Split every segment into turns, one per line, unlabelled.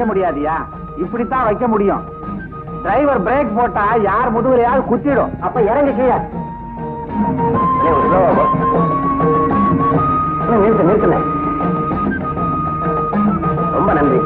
வைக்க முடியாதியா? இப்படித்தான் வைக்க முடியும். டிரைவர் பிரேக் போட்டா யார் முதுகுலையாவது குத்திடும். அப்ப இறங்க கீழே. நிறுத்து நிறுத்துன ரொம்ப நன்றி.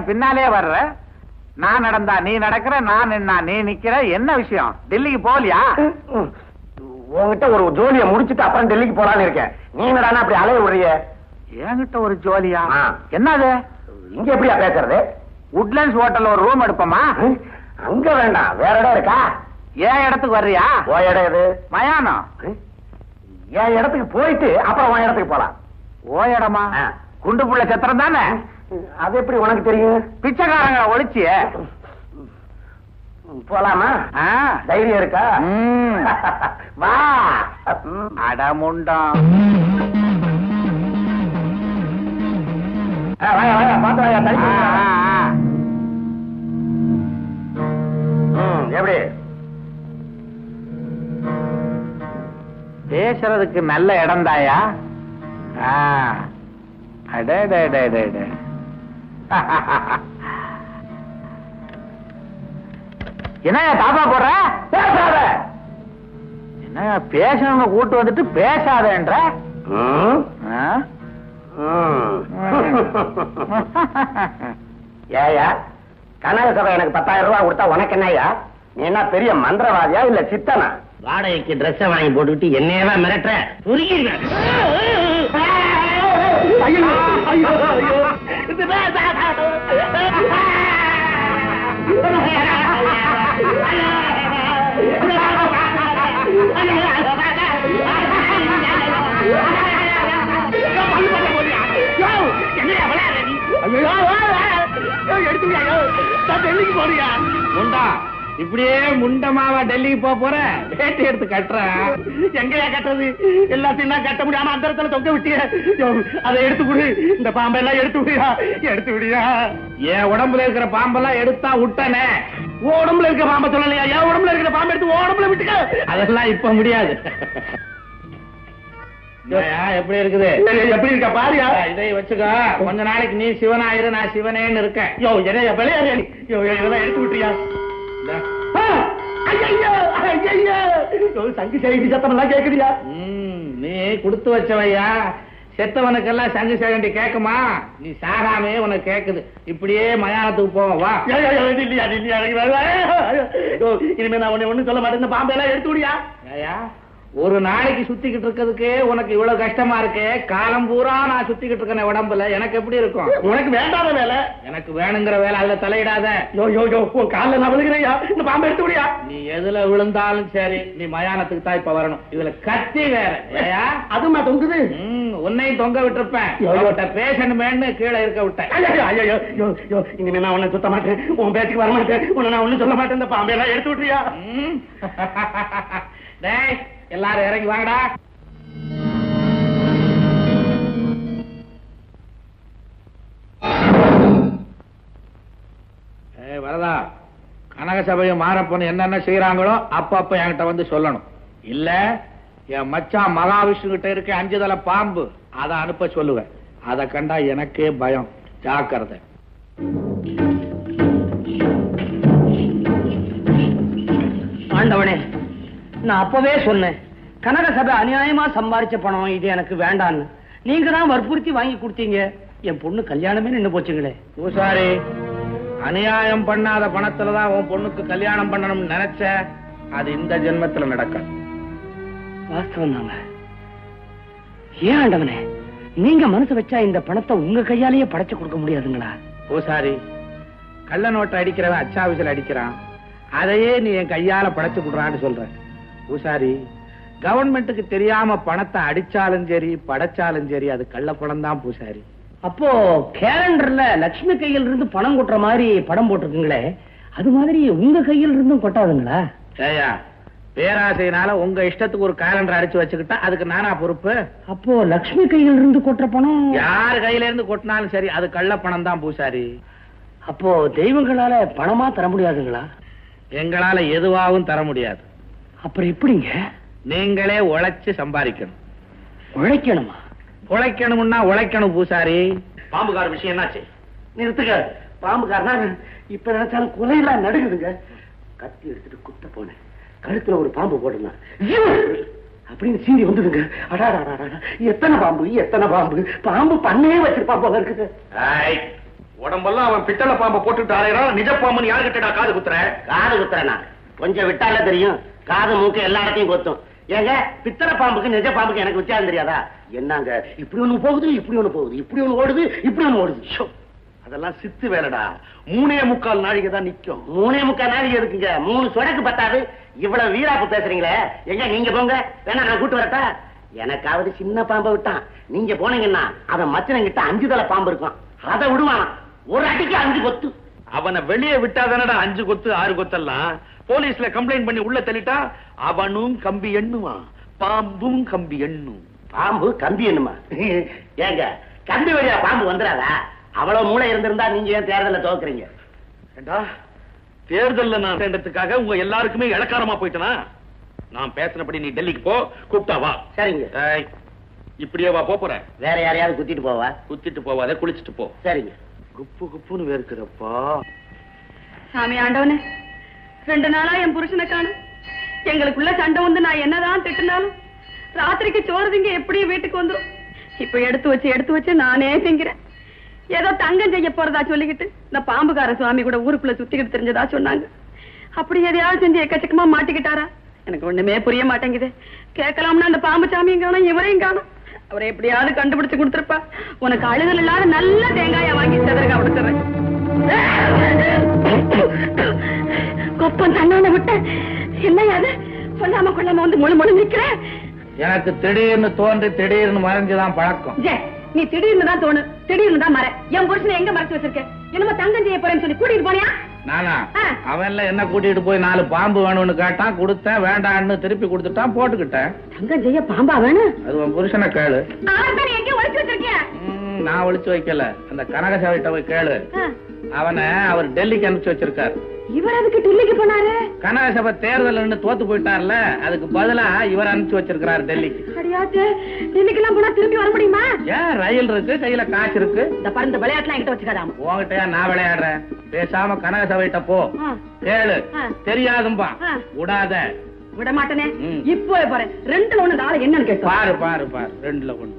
என் பின்னாலே வர்ற. நான் நடந்தா நீ நடக்கிற நான் நின்னா நீ நிக்கிற. என்ன விஷயம்? டெல்லிக்கு போகலையா?
உங்ககிட்ட ஒரு ஜோலியை முடிச்சிட்டு அப்புறம் டெல்லிக்கு போலான்னு இருக்கேன். நீ என்னடானா அப்படி அலைய விடுறிய?
என்கிட்ட ஒரு ஜோலியா. என்னது?
இங்க எப்படியா பேசுறது?
உட்லண்ட்ஸ் ஹோட்டல்ல ஒரு ரூம் எடுப்போமா?
அங்க வேண்டாம். வேற இடம் இருக்கா?
ஏன் இடத்துக்கு வர்றியா?
ஓ இடம் எது?
மயானம்
என் இடத்துக்கு போயிட்டு அப்புறம் உன் இடத்துக்கு போலாம்.
ஓ இடமா. குண்டு புள்ள சத்திரம் தானே?
அது எப்படி உனக்கு தெரியும்?
பிச்சைக்காரங்க ஒழிச்சிய?
போலாமா? தைரியம் இருக்கா? வா.
அடமுண்டாம்
எப்படி?
பேசுறதுக்கு நல்ல
இடம் தாயா?
அடே டே டே டே டே என்னய்யா தாப்பா போடுற?
பேசாத.
என்னய்யா பேசணும்னு கூட்டு வந்துட்டு பேசாதேன்ற.
ஏயா கனக சபை எனக்கு பத்தாயிரம் ரூபாய் கொடுத்தா உனக்கு என்னய்யா? நீ என்ன பெரிய மந்திரவாதியா இல்ல சித்தனா?
வாடகைக்கு ட்ரெஸ் வாங்கி போட்டுக்கிட்டு என்னையவா மிரட்டுற. புரியுது முண்டா இப்படியே முண்டமாவா டெல்லிக்கு போக போற? வேட்டி எடுத்து கட்டுற. எங்கயா கட்டுறது? எல்லாத்தையும் நான் கட்ட முடியாம அந்த இடத்துல தொங்க விட்டிய. அதை எடுத்து விடு இந்த பாம்பெல்லாம் எடுத்து விடியா. எடுத்து விடியா. என் உடம்புல இருக்கிற பாம்பெல்லாம் எடுத்தா விட்டனே உடம்புல இருக்கிற பாம்பை சொல்லலையா? என் உடம்புல இருக்கிற பாம்பை எடுத்து உடம்புல விட்டுக்க. அதெல்லாம் இப்ப முடியாது. எப்படி இருக்குது?
எப்படி இருக்க பாரியா?
இதை வச்சுக்கோ. கொஞ்ச நாளைக்கு நீ சிவனாயிரு நான் சிவனேன்னு இருக்கேன். யோ என்ன விளையாடு யோ இதெல்லாம் எடுத்து விட்டுறியா?
சங்கு செய்தி சத்தம் எல்லாம் கேக்குறியா
நீ கொடுத்து வச்சவையா.
செத்தவனுக்கெல்லாம் சங்கு சேகண்டி கேக்குமா? நீ சாகாமே உனக்கு கேக்குது. இப்படியே மயானத்துக்கு போவோம் வா.
இல்லையா இல்லையா இனிமே நான் உன்னை ஒண்ணும் சொல்ல மாட்டேன். பாம்பெல்லாம் எடுத்து விடியா?
ஒரு நாளைக்கு சுத்திக்கிட்டு இருக்கிறதுக்கே உனக்கு இவ்வளவு கஷ்டமா இருக்கே? காலம் பூரா நான் சுத்திக்கிட்டு இருக்கேன் உடம்புல. எனக்கு எப்படி இருக்கும்?
உனக்கு வேண்டாத வேலை.
எனக்கு வேணுங்கிற வேலை அதுல தலையிடாத.
யோ யோ யோ காலில் நான் விழுகிறேயா இந்த பாம்பை எடுத்து விடியா.
நீ எதுல விழுந்தாலும் சரி நீ மயானத்துக்கு தான் இப்ப வரணும். இதுல கத்தி வேற.
அதுமா தொங்குது?
உன்னையும் தொங்க விட்டிருப்பேன். பேசணுமேன்னு கீழே இருக்க விட்டேன்.
ஐயோ, ஐயோ, இனிமே நான் உன்னை சுத்த மாட்டேன். உன் பேச்சுக்கு வர மாட்டேன் உன்னை நான் ஒண்ணும் சொல்ல மாட்டேன். இந்த பாம்பெல்லாம் எடுத்து விட்டுறியா.
டேய் எல்லாரும் இறங்கி வாங்கடா. வரதா கனக சபையும் மாறப்பன் என்னென்ன செய்யறாங்களோ அப்ப அப்ப என்கிட்ட வந்து சொல்லணும். இல்ல என் மச்சான் மகாவிஷ்ணு கிட்ட இருக்க அஞ்சு தலை பாம்பு அதை அனுப்ப சொல்லுவேன். அதை கண்டா எனக்கே பயம். ஜாக்கிரதை.
ஆண்டவனே நான் அப்பவே சொன்னேன். கனக சபை அநியாயமா சம்பாரிச்ச பணம் இது எனக்கு வேண்டான்னு. நீங்க தான் வற்புறுத்தி வாங்கி கொடுத்தீங்க. என் பொண்ணு கல்யாணமே நின்னு போச்சுங்களே.
பூசாரி அநியாயம் பண்ணாத பணத்துல தான் உன் பொண்ணுக்கு கல்யாணம் பண்ணணும்னு நினைச்ச அது இந்த ஜென்மத்துல நடக்கும்
வாஸ்தவம் தாங்க. ஏன் ஆண்டவனே நீங்க மனசு வச்சா இந்த பணத்தை உங்க கையாலேயே படைச்சு கொடுக்க முடியாதுங்களா?
பூசாரி கள்ள நோட்டை அடிக்கிறவன் அச்சாவிசில் அடிக்கிறான். அதையே நீ என் கையால படைச்சு கொடுறான்னு சொல்ற. பூசாரி கவர்மெண்ட்டுக்கு தெரியாம பணத்தை அடிச்சாலும் சரி படைச்சாலும் சரி அது கள்ள பணம் தான் பூசாரி.
அப்போ கேலண்டர்ல லட்சுமி கையில இருந்து பணம் கொட்டுற மாதிரி படம் போட்டிருக்குங்களே அது மாதிரி உங்க கையில இருந்தும் கொட்டாதுங்களா?
ஏயா பேராசையினால உங்க இஷ்டத்துக்கு ஒரு காலண்டர் அடிச்சு வச்சுக்கிட்டா அதுக்கு நானா பொறுப்பு?
அப்போ லட்சுமி கையில இருந்து கொட்டுற பணம்?
யார் கையில இருந்து கொட்டினாலும் சரி அது கள்ள பணம் தான் பூசாரி.
அப்போ தெய்வங்களால பணமா தர முடியாதுங்களா?
எங்களால எதுவாகவும் தர முடியாது.
அப்புறம் எப்படிங்க?
நீங்களே உழைச்சு சம்பாதிக்கணும்.
உழைக்கணுமா?
உழைக்கணும்னா உழைக்கணும் பூசாரி.
பாம்புகார விஷயம் என்னாச்சு?
நிறுத்துங்க பாம்புக்காரனா இப்ப நினைச்சாலும் குலையெல்லாம் நடுங்குதுங்க. கத்தி எடுத்துட்டு குத்த போனேன். கழுத்துல ஒரு பாம்பு ஐயோ! அப்படின்னு சீறி வந்ததுங்க. அடாடா எத்தனை பாம்பு? எத்தனை பாம்பு? பாம்பு பண்ணே வச்சிருப்பான் போல இருக்குது
உடம்பெல்லாம் அவன் பித்தளை பாம்பை போட்டுட்டு அலையறான். நிஜ பாம்புன்னு யாருக்கிட்ட காது குத்துற?
காது குத்துறனா கொஞ்சம் விட்டால தெரியும். காது மூக்கு எல்லா இடத்தையும் கொத்தும். ஏங்க பித்தளை பாம்புக்கு நிஜ பாம்புக்கு எனக்கு வித்தியாசம் தெரியாதா? என்னங்க இப்படி ஒண்ணு போகுது இப்படி ஒண்ணு போகுது இப்படி ஒண்ணு ஓடுது இப்படி ஒண்ணு ஓடுது.
அதெல்லாம் சித்து வேலைடா. மூணே முக்கால் நாழிகை தான் நிக்கும்.
மூணே முக்கால் நாழிகை இருக்குங்க மூணு சொடக்கு பத்தாது. இவ்வளவு வீராப்பு பேசுறீங்களே. எங்க நீங்க போங்க. வேணா நான் கூட்டு வரட்டா? எனக்காவது சின்ன பாம்பை விட்டான். நீங்க போனீங்கன்னா அவன் மச்சனங்கிட்ட அஞ்சு தலை பாம்பு இருக்கும். அதை விடுவான் ஒரு அடிக்கு அஞ்சு கொத்து.
அவனை வெளியே விட்டாதானடா அஞ்சு கொத்து ஆறு கொத்தெல்லாம்? போலீஸ்ல கம்ப்ளைண்ட் பண்ணி உள்ள தள்ளிட்டா அவனும் கம்பி எண்ணுவான் பாம்பும் கம்பி எண்ணும்.
பாம்பு கம்பி என்னமா ஏங்க கம்பி வழியா பாம்பு வந்துடாதா? அவ்வளவு மூளை இருந்திருந்தா நீங்க ஏன் தேர்தல தோக்குறீங்க
ஏண்டா தேர்தல்ல நான் சேர்ந்ததுக்காக உங்க எல்லாருக்குமே இளக்காரமா போயிட்டனா? நான் பேசினபடி நீ டெல்லிக்கு போ கூப்பிட்டா வா.
சரிங்க.
ஏய், இப்படியே வா போற.
வேற யாரையாவது குத்திட்டு போவா?
குத்திட்டு போவாத குளிச்சிட்டு போ.
சரிங்க.
குப்பு குப்புன்னு வேர்க்குறப்பா
சாமி ஆண்டவனே. ரெண்டு நாளா என் புருஷனை காணும். எங்களுக்குள்ள சண்டை வந்து நான் என்னதான் திட்டினாலும் ராத்திரிக்கு சோறு திங்க எப்படியும் வீட்டுக்கு வந்துடும் இப்ப எடுத்து வச்சு எடுத்து வச்சு நானே திங்கிறேன். ஏதோ தங்கம் செய்ய போறதா சொல்லிக்கிட்டு இந்த பாம்புகார சுவாமி கூட ஊருக்குள்ள சுத்திக்கிட்டு தெரிஞ்சதா சொன்னாங்க. அப்படி எதையாவது செஞ்சு எக்கச்சக்கமா மாட்டிக்கிட்டாரா? எனக்கு ஒண்ணுமே புரிய மாட்டேங்குது. கேட்கலாம்னா அந்த பாம்பு சாமியும் காணும் இவரையும் காணும். அவரை எப்படியாவது கண்டுபிடிச்சு கொடுத்துருப்பா. உனக்கு அழுகல் இல்லாத நல்ல தேங்காய வாங்கி செதறக கொடுத்துறேன். கொப்பம் தண்ணான விட்ட என்னையா அது சொல்லாம கொள்ளாம வந்து முழு முழு நிக்கிற?
எனக்கு திடீர்னு தோன்றி திடீர்னு மறைஞ்சுதான் பழக்கம்.
நீ திடீர்னு தான் தோணு திடீர்னு தான் மற. என் புருஷனை எங்க மறைச்சு வச்சிருக்க? என்னமோ தங்கம் செய்ய போறேன்னு சொல்லி கூட்டிட்டு போனியா?
நானா. அவன்ல என்ன கூட்டிட்டு போய் நாலு பாம்பு வேணும்னு கேட்டான் கொடுத்தேன் வேண்டான்னு திருப்பி கொடுத்துட்டான் போட்டுக்கிட்டேன்.
தங்கம் செய்ய பாம்பா வேணும்
அது உன் புருஷனை கேளு.
ஒழிச்சு
நான் ஒளிச்சு வைக்கல. அந்த கனகசாவிட்ட போய் கேளு. அவனை அவர் டெல்லிக்கு அனுப்பிச்சு வச்சிருக்காரு.
இவர் அதுக்கு டில்லிக்கு போனாரு?
கனகசபை தேர்தல் தோத்து போயிட்டார்ல அதுக்கு பதிலா இவர் அனுப்பிச்சு வச்சிருக்கிறார் டெல்லிக்கு.
அடியாச்சே டில்லிக்கெல்லாம் போனா திரும்பி வர முடியுமா?
ஏன் ரயில் இருக்கு கையில காசு இருக்கு?
இந்த பறந்த விளையாட்டுலாம் என்கிட்ட வச்சுக்காதாம.
உன்கிட்டயா நான் விளையாடுறேன். பேசாம கனகசபைட்ட போ. கேளு. தெரியாதும்பா. விடாத.
விட மாட்டேனே. இப்போ போறேன் ரெண்டுல ஒண்ணு நாளை என்னன்னு கேட்டு
பாரு பாரு பாரு. ரெண்டுல ஒண்ணு.